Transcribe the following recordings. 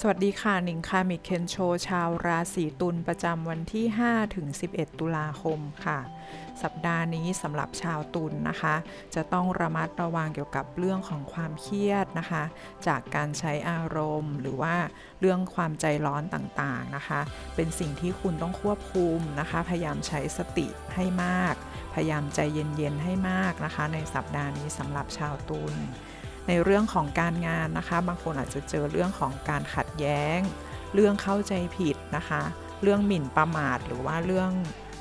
สวัสดีค่ะหนิงคามิเคนโชชาวราศีตุลประจำวันที่ 5 ถึง 11 ตุลาคมค่ะ สัปดาห์นี้สำหรับชาวตุลนะคะ จะต้องระมัดระวังเกี่ยวกับเรื่องของความเครียดนะคะ จากการใช้อารมณ์ หรือว่าเรื่องความใจร้อนต่างๆนะคะ เป็นสิ่งที่คุณต้องควบคุมนะคะ พยายามใช้สติให้มาก พยายามใจเย็นๆให้มากนะคะ ในสัปดาห์นี้สำหรับชาวตุล ในเรื่องของการงานนะคะ บางคนอาจจะเจอเรื่องของการขัดแย้ง เรื่องเข้าใจผิดนะคะ เรื่องหมิ่นประมาทหรือว่าเรื่อง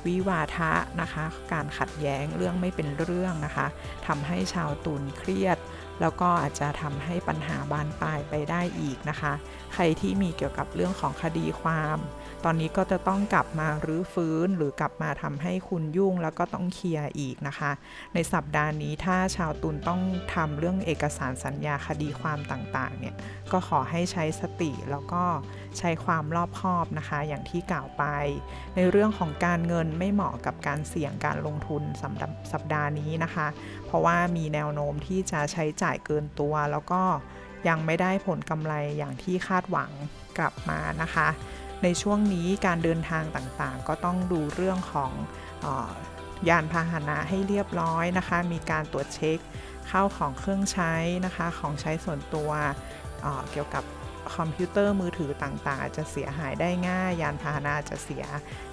วิวาทะนะคะ การขัดแย้งเรื่องไม่เป็นเรื่องนะคะทำให้ชาวตุลเครียด แล้วก็อาจจะทำให้ปัญหาบานปลายไปได้อีกนะคะ ใครที่มีเกี่ยวกับเรื่องของคดีความ ตอนนี้ก็จะต้องกลับมารื้อฟื้นหรือกลับมาทำให้คุณยุ่งแล้วก็ต้องเคลียร์อีกนะคะ ในสัปดาห์นี้ถ้าชาวตุลต้องทำเรื่องเอกสารสัญญาคดีความต่างๆเนี่ยก็ขอให้ใช้สติแล้วก็ใช้ความรอบคอบนะคะ อย่างที่กล่าวไป ในเรื่องของการเงินไม่เหมาะกับการเสี่ยงการลงทุนสำหรับสัปดาห์นี้นะคะ เพราะว่ามีแนวโน้มที่จะใช้จ่ายเกินตัว แล้วก็ยังไม่ได้ผลกำไรอย่างที่คาดหวังกลับมานะคะ ในช่วงนี้การเดินทางต่างๆ ก็ต้องดูเรื่องของออยานพาหนะให้เรียบร้อยนะคะ มีการตรวจเช็คเข้าของเครื่องใช้นะคะ ของใช้ส่วนตัวเเกี่ยวกับคอมพิวเตอร์มือถือต่างๆอาจจะเสียหายได้ง่าย ยานพาหนะจจะเสีย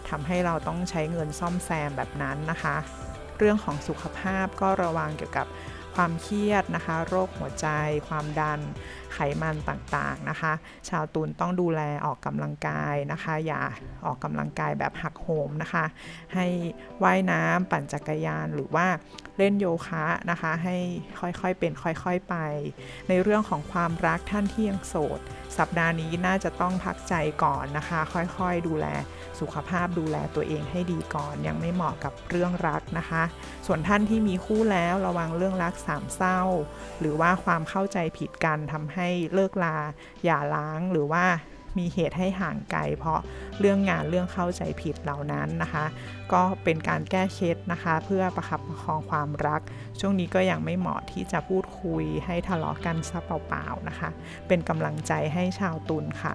ทำให้เราต้องใช้เงินซ่อมแซมแบบนั้นนะคะ เรื่องของสุขภาพก็ระวังเกี่ยวกับ ความเครียดนะคะ โรคหัวใจ ความดัน ไขมันต่างๆนะคะ ชาวตุลต้องดูแลออกกำลังกายนะคะ อย่าออกกำลังกายแบบหักโหมนะคะ ให้ว่ายน้ำปั่นจักรยานหรือว่าเล่นโยคะนะคะ ให้ค่อยๆเป็นค่อยๆไป ในเรื่องของความรักท่านที่ยังโสด สัปดาห์นี้น่าจะต้องพักใจก่อนนะคะ ค่อยๆดูแลสุขภาพดูแลตัวเองให้ดีก่อน ยังไม่เหมาะกับเรื่องรักนะคะ ส่วนท่านที่มีคู่แล้วระวังเรื่องรักสามเศร้า หรือว่าความเข้าใจผิดกันทำให้เลิกลาอย่าล้างหรือว่ามีเหตุให้ห่างไกลเพราะเรื่องงานเรื่องเข้าใจผิดเหล่านั้นนะคะ ก็เป็นการแก้เคล็ดนะคะ เพื่อประคับประคองความรัก ช่วงนี้ก็ยังไม่เหมาะที่จะพูดคุยให้ทะเลาะกันซะเปล่าๆนะคะ เป็นกำลังใจให้ชาวตุลค่ะ